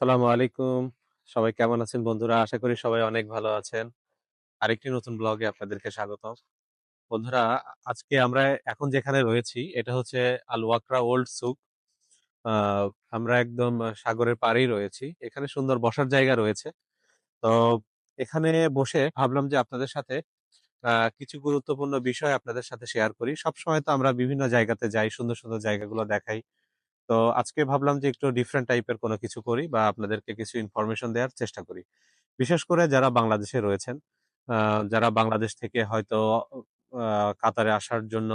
আসসালামু আলাইকুম। সবাই কেমন আছেন বন্ধুরা? আশা করি সবাই অনেক ভালো আছেন। আরেকটি নতুন ব্লগে আপনাদেরকে স্বাগতম। বন্ধুরা আজকে আমরা এখন যেখানে রয়েছি এটা হচ্ছে আল ওয়াকরা ওল্ড সুক। আমরা একদম সাগরের পাড়েই রয়েছি। এখানে সুন্দর বসার জায়গা রয়েছে। তো এখানে বসে ভাবলাম যে আপনাদের সাথে কিছু গুরুত্বপূর্ণ বিষয় আপনাদের সাথে শেয়ার করি। সবসময় তো আমরা বিভিন্ন জায়গাতে যাই, সুন্দর, সুন্দর জায়গাগুলো দেখাই। তো আজকে ভাবলাম যে একটু ডিফারেন্ট টাইপের কোনো কিছু করি বা আপনাদেরকে কিছু ইনফরমেশন দেওয়ার চেষ্টা করি। বিশেষ করে যারা বাংলাদেশে রয়েছেন, যারা বাংলাদেশ থেকে হয়তো কাতারে আসার জন্য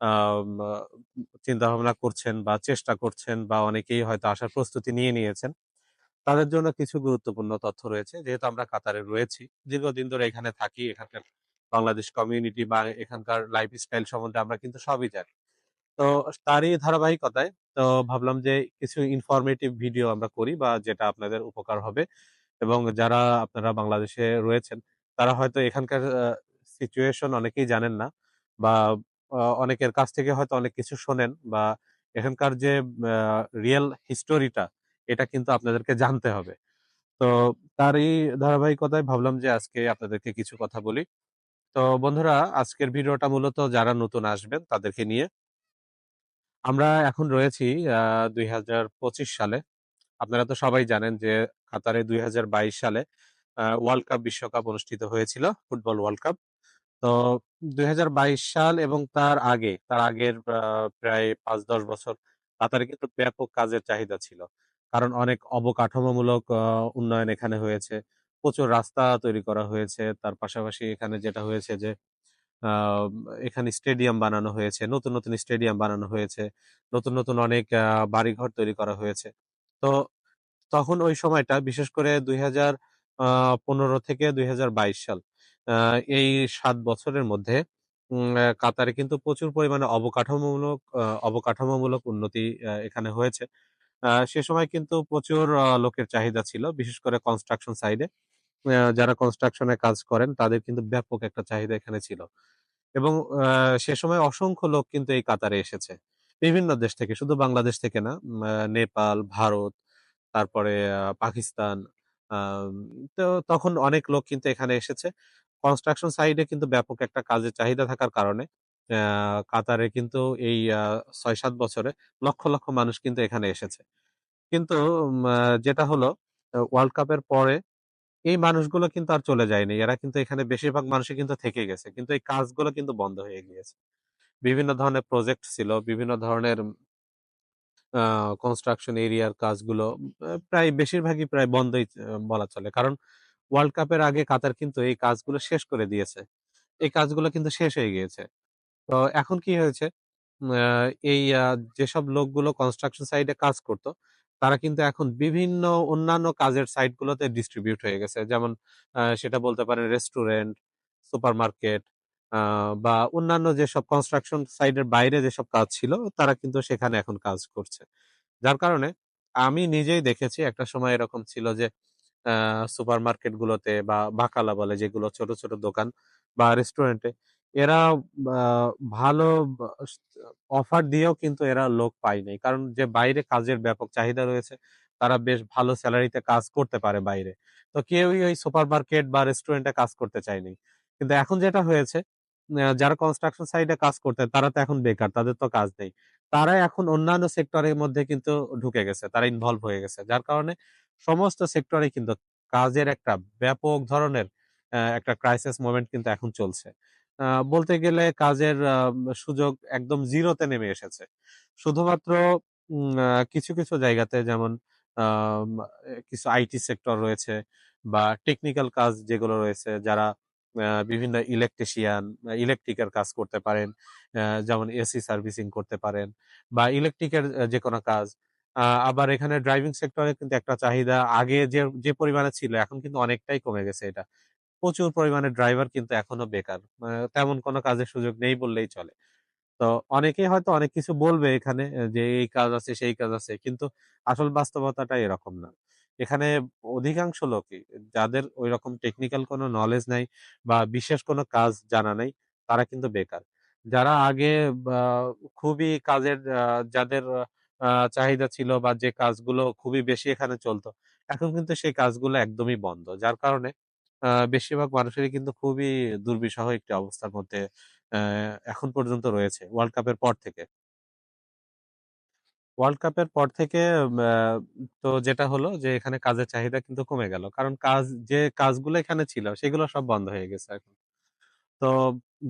আম আ চিন্তাভাবনা করছেন বা চেষ্টা করছেন বা অনেকেই হয়তো আসার প্রস্তুতি নিয়ে নিয়েছেন। তাদের জন্য কিছু গুরুত্বপূর্ণ তথ্য রয়েছে। যেহেতু আমরা কাতারে রয়েছি, দীর্ঘদিন ধরে এখানে থাকি, এখানকার বাংলাদেশ কমিউনিটি বা এখানকার লাইফস্টাইল সম্বন্ধে আমরা কিন্তু সবই জানি। তো তারই ধারাবাহিকতায় তো ভাবলাম যে কিছু ইনফরমেটিভ ভিডিও আমরা করি বা যেটা আপনাদের উপকার হবে এবং যারা আপনারা বাংলাদেশে রয়েছেন, তারা হয়তো এখানকার সিচুয়েশন অনেকেই জানেন না বা অনেকের কাছ থেকে হয়তো অনেক কিছু শোনেন বা এখানকার যে রিয়াল হিস্টোরিটা এটা কিন্তু আপনাদেরকে জানতে হবে। তো তারই ধারাবাহিকতায় ভাবলাম যে আজকে আপনাদেরকে কিছু কথা বলি। তো বন্ধুরা, আজকের ভিডিওটা মূলত যারা নতুন আসবেন, তাদেরকে নিয়ে। আমরা এখন রয়েছি আ ২০২৫ সালে। আপনারা তো সবাই জানেন যে কাতারে ২০২২ সালে আ ওয়ার্ল্ড কাপ বিশ্বকাপ অনুষ্ঠিত হয়েছিল, ফুটবল ওয়ার্ল্ড কাপ। তো ২০২২ সাল এবং তার আগে, তার আগের আ প্রায় ৫-১০ বছর কাতারে কিন্তু ব্যাপক কাজের চাহিদা ছিল। কারণ অনেক অবকাঠামোমূলক উন্নয়ন এখানে হয়েছে। প্রচুর রাস্তা তৈরি করা হয়েছে। তার পাশাপাশি এখানে যেটা হয়েছে যে এখানে স্টেডিয়াম বানানো হয়েছে। নতুন, নতুন স্টেডিয়াম বানানো হয়েছে। নতুন, নতুন অনেক বাড়িঘর তৈরি করা হয়েছে। তো তখন ওই সময়টা বিশেষ করে ২০০০ আ ১৫ থেকে ২০২২ সাল এই সাত বছরের মধ্যে কাতারে কিন্তু প্রচুর পরিমাণে অবকাঠামোমূলক অবকাঠামোমূলক উন্নতি এখানে হয়েছে। সে সময় কিন্তু প্রচুর লোকের চাহিদা ছিল। বিশেষ করে কনস্ট্রাকশন সাইডে। যারা কনস্ট্রাকশন কাজ করেন তাদের কিন্তু ব্যাপক একটা চাহিদা এখানে ছিল। এবং সে সময় অসংখ্য লোক কিন্তু এই কাতারে এসেছে। বিভিন্ন দেশ থেকে, শুধু বাংলাদেশ থেকে না। নেপাল, ভারত, তারপরে পাকিস্তান। তো তখন অনেক লোক কিন্তু এখানে এসেছে। কনস্ট্রাকশন সাইডে কিন্তু ব্যাপক একটা কাজের চাহিদা থাকার কারণে কাতারে কিন্তু এই আ ৬-৭ বছরে লক্ষ, লক্ষ মানুষ কিন্তু এখানে এসেছে। কিন্তু যেটা হলো ওয়ার্ল্ড কাপের পরে এই মানুষগুলো কিন্তু আর চলে যায়নি। এরা কিন্তু এখানে বেশিরভাগ মানুষই কিন্তু থেকে গেছে। কিন্তু এই কাজগুলো কিন্তু বন্ধ হয়ে গিয়েছে। বিভিন্ন ধরনের প্রজেক্ট ছিল, বিভিন্ন ধরনের কনস্ট্রাকশন এরিয়ার কাজগুলো প্রায় বেশিরভাগই প্রায় বন্ধই বলা চলে। কারণ ওয়ার্ল্ড কাপের আগে কাতার কিন্তু এই কাজগুলো শেষ করে দিয়েছে। এই কাজগুলো কিন্তু শেষ হয়ে গিয়েছে। তো এখন কি হয়েছে? এই যেসব লোকগুলো কনস্ট্রাকশন সাইটে কাজ করত, তারা কিন্তু এখন বিভিন্ন অন্যান্য কাজের সাইট গুলোতে ডিস্ট্রিবিউট হয়ে গেছে। যেমন সেটা বলতে পারেন রেস্টুরেন্ট, সুপারমার্কেট বা অন্যান্য যেসব কনস্ট্রাকশন সাইট এর বাইরে যেসব কাজ ছিল, তারা কিন্তু সেখানে এখন কাজ করছে। যার কারণে আমি নিজেই দেখেছি একটা সময় এরকম ছিল যে আ সুপারমার্কেট গুলোতে বা বাকালা বলে যেগুলো ছোট, ছোট দোকান বা রেস্টুরেন্টে এরা ভালো অফার দিয়েও কিন্তু এরা লোক পায় নাই। কারণ যে বাইরে কাজের ব্যাপক চাহিদা রয়েছে, তারা বেশ ভালো সেলারিতে কাজ করতে পারে বাইরে। তো কেউই ওই সুপারমার্কেট বা রেস্টুরেন্টে কাজ করতে চায়নি। কিন্তু এখন যেটা হয়েছে, যারা কনস্ট্রাকশন সাইটে কাজ করতে তারা তো এখন বেকার, তাদের তো কাজ নেই। তারা এখন অন্যান্য সেক্টরের মধ্যে কিন্তু ঢুকে গেছে। তারা ইনভলভ হয়ে গেছে। যার কারণে সমস্ত সেক্টরে কিন্তু কাজের একটা ব্যাপক ধরনের একটা ক্রাইসিস মোমেন্ট কিন্তু এখন চলছে। বলতে গেলে কাজের সুযোগ একদম 0 তে নেমে এসেছে। শুধুমাত্র কিছু, কিছু জায়গাতে যেমন কিছু আইটি সেক্টর রয়েছে বা টেকনিক্যাল কাজ যেগুলো রয়েছে যারা বিভিন্ন ইলেকট্রিশিয়ান, ইলেকট্রিকের কাজ করতে পারেন। যেমন এসি সার্ভিসিং করতে পারেন বা ইলেকট্রিকের এ যেকোনো কাজ। আবার এখানে ড্রাইভিং সেক্টরে কিন্তু একটা চাহিদা আগে যে, যে পরিমাণে ছিল এখন কিন্তু অনেকটাই কমে গেছে এটা। প্রচুর পরিমাণে ড্রাইভার কিন্তু এখনও বেকার। তেমন কোনো কাজের সুযোগ নেই বললেই চলে। তো অনেকেই হয়তো অনেক কিছু বলবে এখানে যে এই কাজ আছে, সেই কাজ আছে। কিন্তু আসল বাস্তবতাটা এরকম না। এখানে অধিকাংশ লোকই যাদের ঐরকম টেকনিক্যাল কোনো নলেজ নাই বা বিশেষ কোনো কাজ জানা নাই, তারা কিন্তু বেকার। যারা আগে খুবই কাজের যাদের চাহিদা ছিল বা যে কাজগুলো খুবই বেশি এখানে চলতো এখন কিন্তু সেই কাজগুলো একদমই বন্ধ। যার কারণে বেশিরভাগ মানুষেরই কিন্তু খুবই দুর্বিষহ একটি অবস্থার মধ্যে এখন পর্যন্ত রয়েছে ওয়ার্ল্ড কাপের পর থেকে। ওয়ার্ল্ড কাপের পর থেকে তো যেটা হলো যে এখানে কাজের চাহিদা কিন্তু কমে গেল। কারণ কাজ যে কাজগুলো এখানে ছিল সেগুলো সব বন্ধ হয়ে গেছে এখন। তো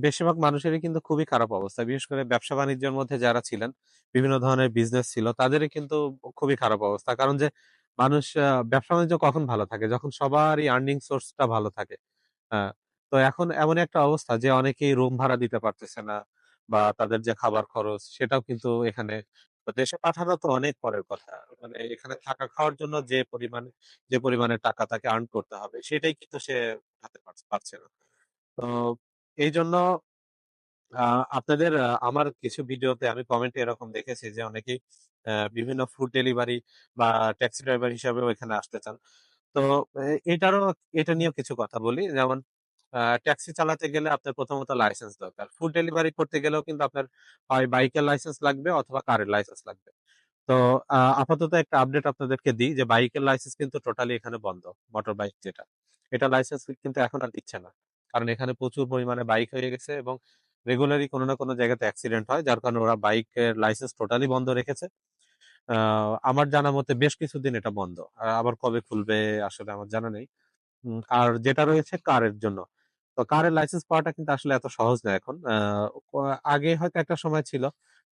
বেশিরভাগ মানুষেরই কিন্তু খুবই খারাপ অবস্থা। বিশেষ করে ব্যবসা-বাণিজ্যের মধ্যে যারা ছিলেন, বিভিন্ন ধরনের বিজনেস ছিল, তাদেরই কিন্তু খুবই খারাপ অবস্থা। কারণ যে মানুষ ব্যবসা-বাণিজ্য কখন ভালো থাকে? যখন সবারই আর্নিং সোর্স টা ভালো থাকে। তো এখন এমন একটা অবস্থা যে অনেকেই রুম ভাড়া দিতে পারতেছে না বা তাদের যে খাবার খরচ সেটাও কিন্তু এখানে দেশে পাঠানো তো অনেক পরের কথা। মানে এখানে থাকা খাওয়ার জন্য যে পরিমাণে যে পরিমাণে টাকা তাকে আর্ন করতে হবে সেটাই কিন্তু সে হাতে পারছে না। তো এইজন্য, আ, আপনাদের, আ, আমার কিছু ভিডিওতে আমি কমেন্টে এরকম দেখেছি যে অনেকেই বিভিন্ন ফুড ডেলিভারি বা ট্যাক্সি ড্রাইভার হিসাবেও এখানে আসতে চান। তো এটারও, এটা নিয়েও কিছু কথা বলি। যেমন ট্যাক্সি চালাতে গেলে আপনার প্রথমত লাইসেন্স দরকার। ফুড ডেলিভারি করতে গেলেও কিন্তু আপনার হয় বাইকের লাইসেন্স লাগবে অথবা কারের লাইসেন্স লাগবে। তো আপাতত একটা আপডেট আপনাদেরকে দিই যে বাইকের লাইসেন্স কিন্তু টোটালি এখানে বন্ধ। মোটর বাইক যেটা। এটা লাইসেন্স কিন্তু এখন আর দিচ্ছে না। কারণ এখানে প্রচুর পরিমাণে বাইক হয়ে গেছে এবং রেগুলারলি কোনো না কোনো জায়গাতে অ্যাক্সিডেন্ট হয়। যার কারণে ওরা বাইকের লাইসেন্স টোটালি বন্ধ রেখেছে। আমার জানা মতে বেশ কিছুদিন এটা বন্ধ। আবার কবে খুলবে আসলে আমার জানা নেই। আর যেটা রয়েছে কারের জন্য। তো কারের লাইসেন্স পাওয়াটা কিন্তু আসলে এত সহজ না এখন। আগে হয়তো একটা সময় ছিল।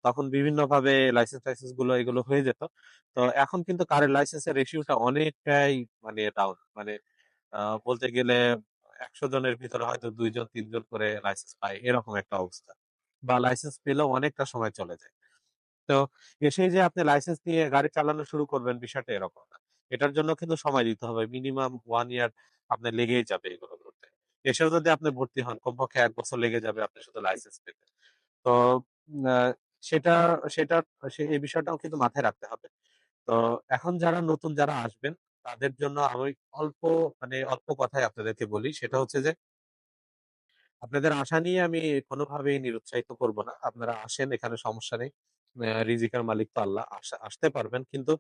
তখন বিভিন্নভাবে লাইসেন্স-টাইসেন্সগুলো এগুলো হয়ে যেত। তো এখন কিন্তু কারের লাইসেন্সের রেশিওটা অনেকটাই মানে ডাউন। মানে বলতে গেলে ১০০ জনের ভিতরে হয়তো ২ জন ৩ জন করে লাইসেন্স পায়। এরকম একটা অবস্থা। বা লাইসেন্স পেলেও অনেকটা সময় চলে যায়। তো এসেই যে আপনি লাইসেন্স নিয়ে গাড়ি চালানো শুরু করবেন, বিষয়টা এরকম না। এটার জন্য কিন্তু সময় দিতে হবে। মিনিমাম 1 ইয়ার আপনার লেগেই যাবে এগুলো করতে। এসেও যদি আপনি ভর্তি হন, কমপক্ষে এক বছর লেগে যাবে আপনি শুধু লাইসেন্স পেতে। তো সেটা সেটার সে, এই বিষয়টাও কিন্তু মাথায় রাখতে হবে। তো এখন যারা নতুন যারা আসবেন তাদের জন্য আমি অল্প মানে অল্প কথায় আপনাদেরকে বলি সেটা হচ্ছে যে আপনাদের আশা নিয়ে আমি কোনোভাবেই নিরুৎসাহিত করব না। আপনারা আসেন এখানে সমস্যা নেই। রিজিকের মালিক তো আল্লাহ। আসতে পারবেন। কিন্তু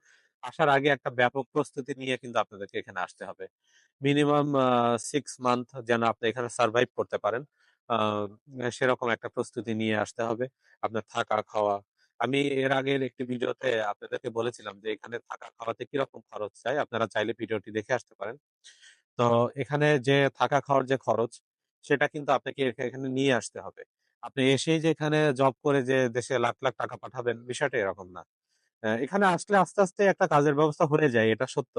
আসার আগে একটা ব্যাপক প্রস্তুতি নিয়ে কিন্তু আপনাদেরকে এখানে আসতে হবে। মিনিমাম 6 মান্থ যেন আপনি এখানে সারভাইভ করতে পারেন। সেরকম একটা প্রস্তুতি নিয়ে আসতে হবে। আপনার থাকা, খাওয়া। আমি এর আগের একটি ভিডিওতে আপনাদেরকে বলেছিলাম যে এখানে থাকা খাওয়াতে কীরকম খরচ চাই। আপনারা চাইলে ভিডিওটি দেখে আসতে পারেন। তো এখানে যে থাকা খাওয়ার যে খরচ সেটা কিন্তু আপনাকে এখানে নিয়ে আসতে হবে। আপনি এসেই যে এখানে জব করে যে দেশে লাখ, লাখ টাকা পাঠাবেন বিষয়টা এরকম না। এখানে আসলে আস্তে, আস্তে একটা কাজের ব্যবস্থা হয়ে যায় এটা সত্য।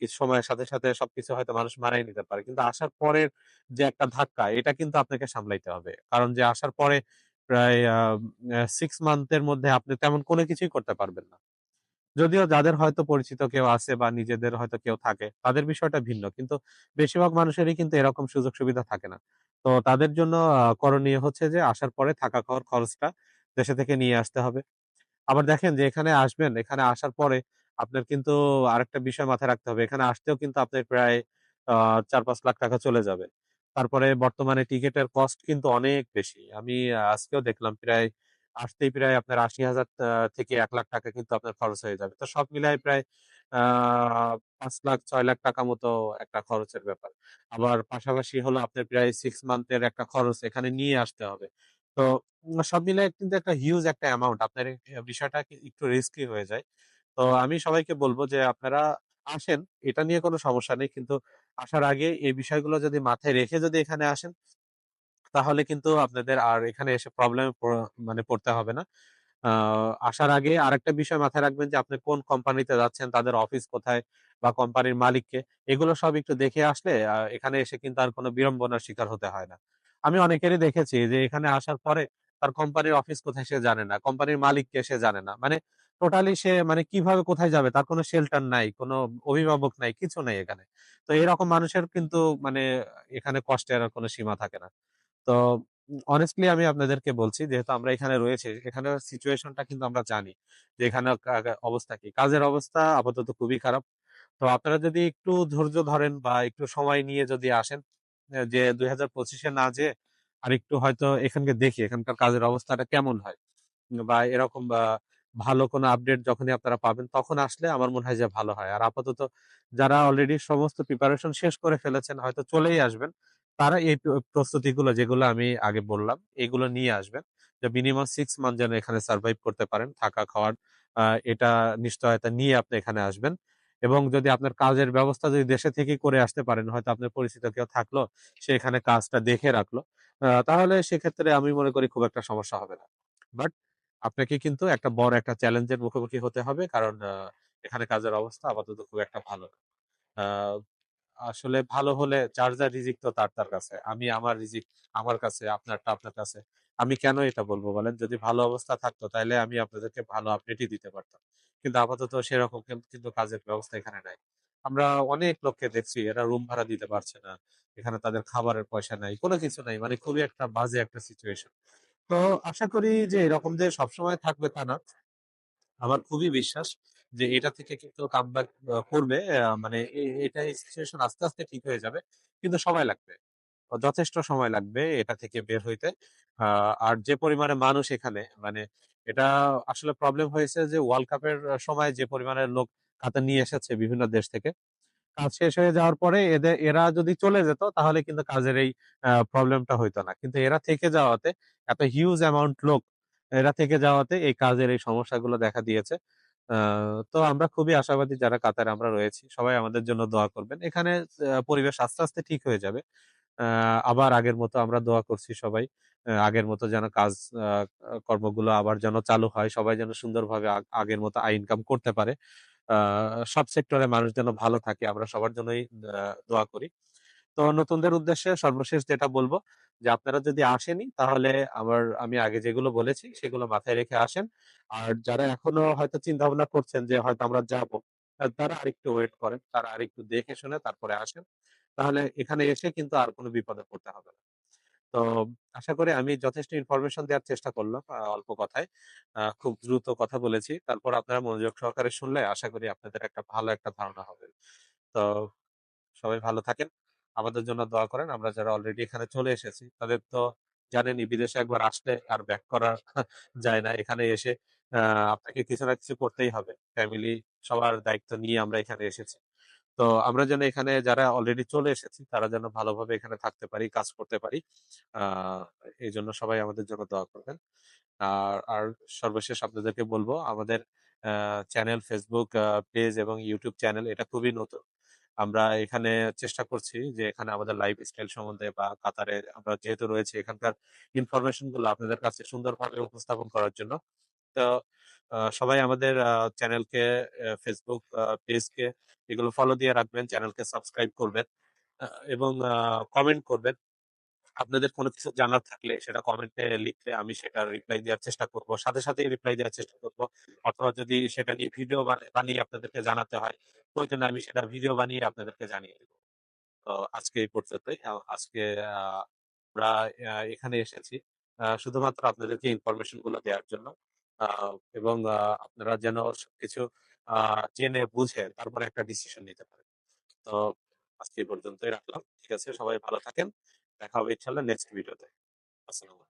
কিছু সময়ের সাথে, সাথে সবকিছু হয়তো মানুষ মানায় নিতে পারে। কিন্তু আসার পরের যে একটা ধাক্কা এটা কিন্তু আপনাকে সামলাইতে হবে। কারণ যে আসার পরে প্রায় আ অ্যা 6 মান্থ এর মধ্যে আপনি তেমন কোনো কিছুই করতে পারবেন না। যদিও যাদের হয়তো পরিচিত কেউ আছে বা নিজেদের হয়তো কেউ থাকে, তাদের বিষয়টা ভিন্ন। কিন্তু বেশিরভাগ মানুষেরই কিন্তু এরকম সুযোগ সুবিধা থাকে না। তো তাদের জন্য করণীয় হচ্ছে যে আসার পরে থাকা খাওয়ার খরচটা দেশে থেকে নিয়ে আসতে হবে। আবার দেখেন যে এখানে আসবেন, এখানে আসার পরে আপনার কিন্তু আরেকটা বিষয় মাথায় রাখতে হবে। এখানে আসতেও কিন্তু আপনার প্রায় আ ৪-৫ লাখ টাকা চলে যাবে। তারপরে বর্তমানে টিকেটের কস্ট কিন্তু অনেক বেশি। আমি আজকেও দেখলাম প্রায় আসতেই প্রায় আপনার আশি হাজার থেকে ১,০০,০০০ টাকা কিন্তু আপনার খরচ হয়ে যাবে। তো সব মিলায় প্রায় ৫ লাখ ছয় লাখ টাকা মতো একটা খরচের ব্যাপার। আবার পাশাপাশি হলো আপনার প্রায় সিক্স মান্থের একটা খরচ এখানে নিয়ে আসতে হবে। তো সব মিলায় কিন্তু একটা হিউজ একটা অ্যামাউন্ট আপনার বিষয়টা একটু রিস্কি হয়ে যায়। তো আমি সবাইকে বলব যে আপনারা আসেন, এটা নিয়ে কোনো সমস্যা নেই। কিন্তু আসার আগে এই বিষয়গুলো যদি মাথায় রেখে যদি এখানে আসেন তাহলে কিন্তু আপনাদের আর এখানে এসে প্রবলেমে মানে পড়তে হবে না। আসার আগে আরেকটা বিষয় মাথায় রাখবেন যে আপনি কোন কোম্পানিতে যাচ্ছেন, তাদের অফিস কোথায় বা কোম্পানির মালিককে এগুলো সব একটু দেখে আসলে এখানে এসে কিন্তু আর কোনো বিড়ম্বনার শিকার হতে হয় না। আমি অনেকেরই দেখেছি যে এখানে আসার পরে তার কোম্পানির অফিস কোথায় সে জানে না। কোম্পানির মালিক কে সে জানে না। মানে টোটালি সে মানে কীভাবে কোথায় যাবে তার কোনো শেল্টার নাই, কোনো অভিভাবক নাই, কিছু নাই এখানে। তো এরকম মানুষের কিন্তু মানে এখানে কষ্টের আর কোনো সীমা থাকে না। তো honestly আমি আপনাদেরকে বলছি যেহেতু আমরা এখানে রয়েছি, এখানের সিচুয়েশনটা কিন্তু আমরা জানি। যে এখানে অবস্থা কি। কাজের অবস্থা আপাতত খুবই খারাপ। তো আপনারা যদি একটু ধৈর্য ধরেন বা একটু সময় নিয়ে যদি আসেন, যে দুই হাজার পঁচিশে না যেয়ে আরেকটু হয়তো এখানকে দেখি এখানকার কাজের অবস্থাটা কেমন হয়। বা এরকম বা ভালো কোনো আপডেট যখনই আপনারা পাবেন তখন আসলে আমার মনে হয় যে ভালো হয়। আর আপাতত যারা অলরেডি সমস্ত প্রিপারেশন শেষ করে ফেলেছেন হয়তো চলেই আসবেন। তারা এই প্র প্রস্তুতিগুলো যেগুলো আমি আগে বললাম এগুলো নিয়ে আসবেন। যে মিনিমাম 6 মান্থ যেন এখানে সারভাইভ করতে পারেন। থাকা খাওয়ার এটা নিশ্চয়তা নিয়ে আপনি এখানে আসবেন। এবং যদি আপনার কাজের ব্যবস্থা যদি দেশে থেকেই করে আসতে পারেন, হয়তো আপনার পরিচিত কেউ থাকল, সে এখানে কাজটা দেখে রাখল। তাহলে সেক্ষেত্রে আমি মনে করি খুব একটা সমস্যা হবে না। বাট আপনাকে কিন্তু একটা বড় একটা চ্যালেঞ্জের মুখোমুখি হতে হবে। কারণ আ এখানে কাজের অবস্থা আপাতত খুব একটা ভালো না। আ আসলে ভালো হলে যার, যার রিজিক তো তার, তার কাছে। আমি আমার রিজিক আমার কাছে, আপনারটা আপনার কাছে। আমি কেন এটা বলব বলেন? যদি ভালো অবস্থা থাকতো তাইলে আমি আপনাদেরকে ভালো আপডেটই দিতে পারতাম। কিন্তু আপাতত সেরকম কিন কিন্তু কাজের ব্যবস্থা এখানে নাই। আমরা অনেক লোককে দেখছি এরা রুম ভাড়া দিতে পারছে না। এখানে তাদের খাবারের পয়সা নাই। কোনো কিছু নাই। মানে খুবই একটা বাজে একটা সিচুয়েশন। তো আশা করি যে এরকম যে সবসময় থাকবে তা না। আমার খুবই বিশ্বাস যে এটা থেকে কিন্তু কামব্যাক আ করবে। মানে এটা সিচুয়েশন আস্তে, আস্তে ঠিক হয়ে যাবে। কিন্তু সময় লাগবে। যথেষ্ট সময় লাগবে এটা থেকে বের হইতে। আর যে পরিমাণে মানুষ এখানে মানে এটা আসলে প্রবলেম হয়েছে যে ওয়ার্ল্ড কাপের সময় যে পরিমাণের লোক কাতার নিয়ে এসেছে বিভিন্ন দেশ থেকে। কাজ শেষ হয়ে যাওয়ার পরে এদের এরা যদি চলে যেত তাহলে কিন্তু কাজের এই প্রবলেমটা হইতো না। কিন্তু এরা থেকে যাওয়াতে এত হিউজ অ্যামাউন্ট লোক এরা থেকে যাওয়াতে এই কাজের এই সমস্যাগুলো দেখা দিয়েছে। তো আমরা খুবই আশাবাদী যারা কাতারে আমরা রয়েছি। সবাই আমাদের জন্য দোয়া করবেন। এখানে পরিবেশ আস্তে, আস্তে ঠিক হয়ে যাবে। আবার আগের মতো আমরা দোয়া করছি সবাই। আগের মতো যেন কাজ কর্মগুলো আবার যেন চালু হয়। সবাই যেন সুন্দরভাবে আগ আগের মতো আই ইনকাম করতে পারে। সব সেক্টরে মানুষ যেন ভালো থাকে। আমরা সবার জন্যই দোয়া করি। তো নতুনদের উদ্দেশ্যে সর্বশেষ যেটা বলব যে আপনারা যদি আসেনই তাহলে আমার আমি আগে যেগুলো বলেছি সেগুলো মাথায় রেখে আসেন। আর যারা এখনও হয়তো চিন্তা ভাবনা করছেন যে হয়তো আমরা যাব, তারা আরেকটু ওয়েট করেন। তারা আরেকটু দেখে শুনে তারপরে আসেন। তাহলে এখানে এসে কিন্তু আর কোনো বিপদে পড়তে হবে না। তো আশা করি আমি যথেষ্ট ইনফরমেশন দেওয়ার চেষ্টা করলাম, আ অল্প কথায়। আ খুব দ্রুত কথা বলেছি। তারপর আপনারা মনোযোগ সহকারে শুনলে আশা করি আপনাদের একটা ভালো একটা ধারণা হবে। তো সবাই ভালো থাকেন। আমাদের জন্য দোয়া করেন। আমরা যারা অলরেডি এখানে চলে এসেছি, তাদের তো জানেনই বিদেশে একবার আসলে আর ব্যাক করা যায় না। এখানে এসে, আ আপনাকে কিছু না কিছু করতেই হবে। ফ্যামিলি সবার দায়িত্ব নিয়ে আমরা এখানে এসেছি। তো আমরা যেন এখানে যারা অলরেডি চলে এসেছি তারা যেন ভালোভাবে এখানে থাকতে পারি, কাজ করতে পারি। আহ এই জন্য সবাই আমাদের জন্য দোয়া করবেন। আর আর সর্বশেষ আপনাদেরকে বলব আমাদের চ্যানেল ফেসবুক পেজ এবং ইউটিউব চ্যানেল এটা খুবই নতুন। আমরা এখানে চেষ্টা করছি যে এখানে আমাদের লাইফ স্টাইল সম্বন্ধে বা কাতারে আমরা যেহেতু রয়েছে এখানকার ইনফরমেশনগুলো আপনাদের কাছে সুন্দরভাবে উপস্থাপন করার জন্য। তো সবাই আমাদের চ্যানেলকে ফেসবুক পেজকে এগুলো ফলো দিয়ে রাখবেন। চ্যানেলকে সাবস্ক্রাইব করবেন। এবং কমেন্ট করবেন। আপনাদের কোনো কিছু জানার থাকলে সেটা কমেন্টে লিখলে আমি সেটা রিপ্লাই দেওয়ার চেষ্টা করব। সাথে, সাথেই রিপ্লাই দেওয়ার চেষ্টা করব। অথবা যদি সেটা নিয়ে ভিডিও বানিয়ে আপনাদেরকে জানাতে হয়, প্রয়োজনে আমি সেটা ভিডিও বানিয়ে আপনাদেরকে জানিয়ে দিব। তো আজকে এই পর্যন্তই। আজকে আমরা এখানে এসেছি শুধুমাত্র আপনাদেরকে ইনফরমেশনগুলো দেওয়ার জন্য। এবং আপনারা যেন সবকিছু জেনে বুঝে তারপরে একটা ডিসিশন নিতে পারেন। তো আজকে পর্যন্তই রাখলাম। ঠিক আছে? সবাই ভালো থাকেন। দেখা হবে ইনশাআল্লাহ নেক্সট ভিডিওতে। আসসালামু।